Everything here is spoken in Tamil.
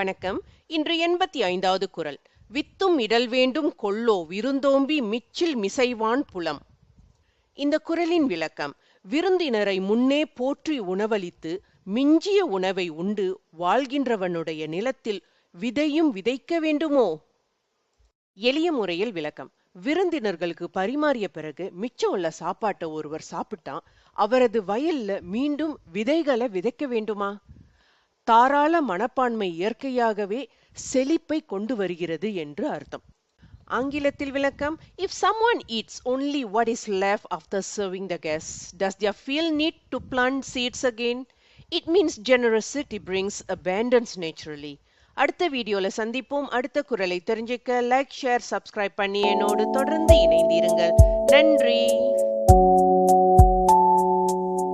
வணக்கம். இன்று எண்பத்தி ஐந்தாவது குரல். வித்தும் இடல் வேண்டும் கொள்ளோ விருந்தோம்பி மிச்சில் மிசைவான் புலம். இந்த குரலின் விளக்கம் விருந்தினரை முன்னே போற்றி உணவளித்து மிஞ்சிய உணவை உண்டு வாழ்கின்றவனுடைய நிலத்தில் விதையும் விதைக்க வேண்டுமோ? எளிய முறையில் விளக்கம் விருந்தினர்களுக்கு பரிமாறிய பிறகு மிச்சம் உள்ள சாப்பாட்டை ஒருவர் சாப்பிட்டான் அவரது வயல்ல மீண்டும் விதைகளை விதைக்க வேண்டுமா? தாராள மனப்பான்மை இயற்கையாகவே செழிப்பை கொண்டு வருகிறது என்று அர்த்தம். ஆங்கிலத்தில் விளக்கம் if some one eats only what is left after serving the guests does their field need to plant seeds again it means generosity brings abundance naturally அடுத்த வீடியோல சந்திப்போம். அடுத்த குரலை தெரிஞ்சுக்க லைக் ஷேர் சப்ஸ்கிரைப் பண்ணி என்னோடு தொடர்ந்து இணைந்திருங்கள்.